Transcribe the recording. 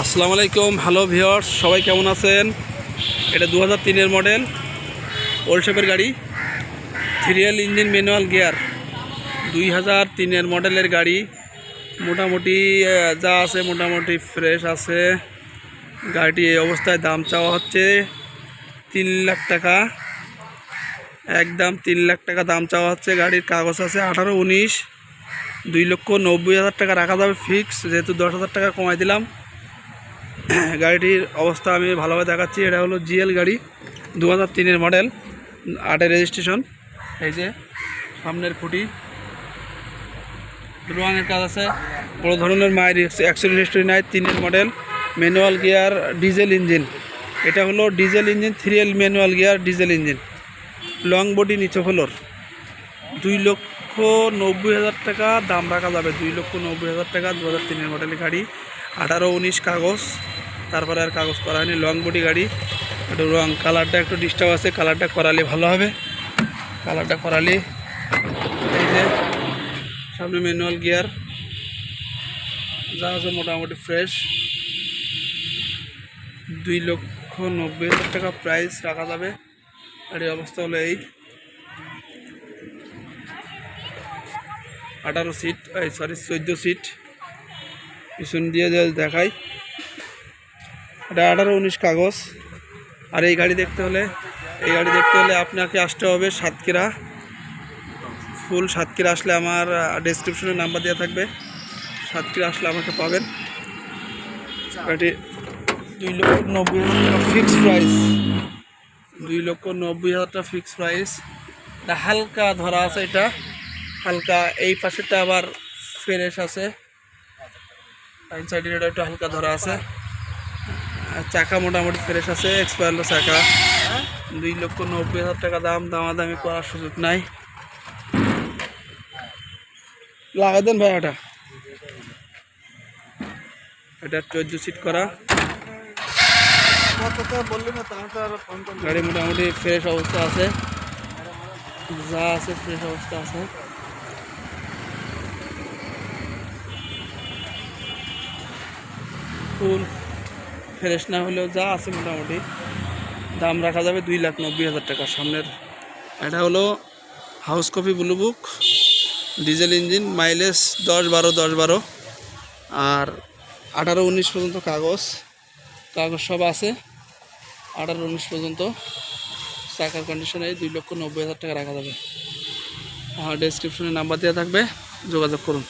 আসসালামু আলাইকুম, hello viewers সবাই কেমন আছেন? এটা দু হাজার তিনের মডেল, ওল্ড শেপের গাড়ি সিরিয়াল ইঞ্জিন ম্যানুয়াল গিয়ার দুই হাজার তিনের মডেলের গাড়ি, মোটামুটি যা আছে মোটামুটি ফ্রেশ আছে। গাড়িটি এই অবস্থায় দাম চাওয়া হচ্ছে তিন লাখ টাকা। একদম তিন লাখ টাকা দাম চাওয়া হচ্ছে, গাড়ির কাগজ আছে আঠারো, উনিশ, দুই লক্ষ নব্বই হাজার টাকা রাখা যাবে ফিক্স যেহেতু দশ হাজার টাকা কমাই দিলাম। গাড়িটির অবস্থা আমি ভালোভাবে দেখাচ্ছি। এটা হলো জিএল গাড়ি দু হাজার তিনের মডেল, আটের রেজিস্ট্রেশন। এই যে সামনের খুঁটি। রঙের কাজ আছে। বড় ধরনের মায়ের অ্যাক্সিডেন্ট হিস্ট্রি নাই, তিনের model. Manual gear, diesel engine. এটা হলো diesel engine, three L manual gear, diesel engine. Long body নিচে ফ্লোর দুই লক্ষ নব্বই হাজার টাকা দাম রাখা যাবে। দুই লক্ষ নব্বই হাজার টাকা দু হাজার তিনের মডেলের গাড়ি। আঠারো উনিশ কাগজ। তারপরে আর কাগজ করা হয়নি লং বডি গাড়ি। একটু রং কালারটা একটু ডিস্টার্ব আছে কালারটা করালে ভালো হবে। কালারটা করালে এই যে সামনে ম্যানুয়াল গিয়ার যা আছে মোটামুটি ফ্রেশ দুই লক্ষ নব্বই হাজার টাকা প্রাইস রাখা যাবে। গাড়ির অবস্থা হলো এই। আঠারো সিট এই সরি চোদ্দ সিট পিছন দিয়ে দেখাই, এটা আঠারো উনিশ কাগজ। আর এই গাড়ি দেখতে হলে, এই গাড়ি দেখতে হলে আপনাকে আসতে হবে সাতক্ষীরা। ফুল সাতক্ষীরা আসলে আমার ডেসক্রিপশনে নাম্বার দেওয়া থাকবে। সাতক্ষীরা আসলে আমাকে পাবেন। গাড়ি দুই লক্ষ নব্বই হাজার টাকা ফিক্সড প্রাইস দুই লক্ষ নব্বই হাজার টাকা ফিক্সড প্রাইস এটা হালকা ধরা আছে এটা। হালকা এই পাশেরটা আবার ফ্রেশ আছে। টাইম সাইডের একটু হালকা ধরা আছে। চাকা মোটামুটি ফ্রেশ আছে এক্সপায়ার চাকা। দুই লক্ষ নব্বই হাজার টাকা দাম, দামাদামি করার সুযোগ নাই। লাগাই দেন ভাই ওটা এটা চোদ্দ সিট করা। গাড়ি মোটামুটি ফ্রেশ অবস্থা আছে। যা আছে ফ্রেশ অবস্থা আছে। ফুল ফ্রেশ না হলেও যা আছে মোটামুটি। দাম রাখা যাবে দুই লাখ নব্বই হাজার টাকা সামনের। এটা হলো house copy blue book diesel engine mileage দশ বারো দশ বারো। আর আঠারো উনিশ পর্যন্ত কাগজ কাগজ সব আছে। আঠারো উনিশ পর্যন্ত। চাকার কন্ডিশনে দুই লক্ষ নব্বই হাজার টাকা রাখা যাবে। আমার ডেসক্রিপশনে নাম্বার দেওয়া থাকবে, যোগাযোগ করুন।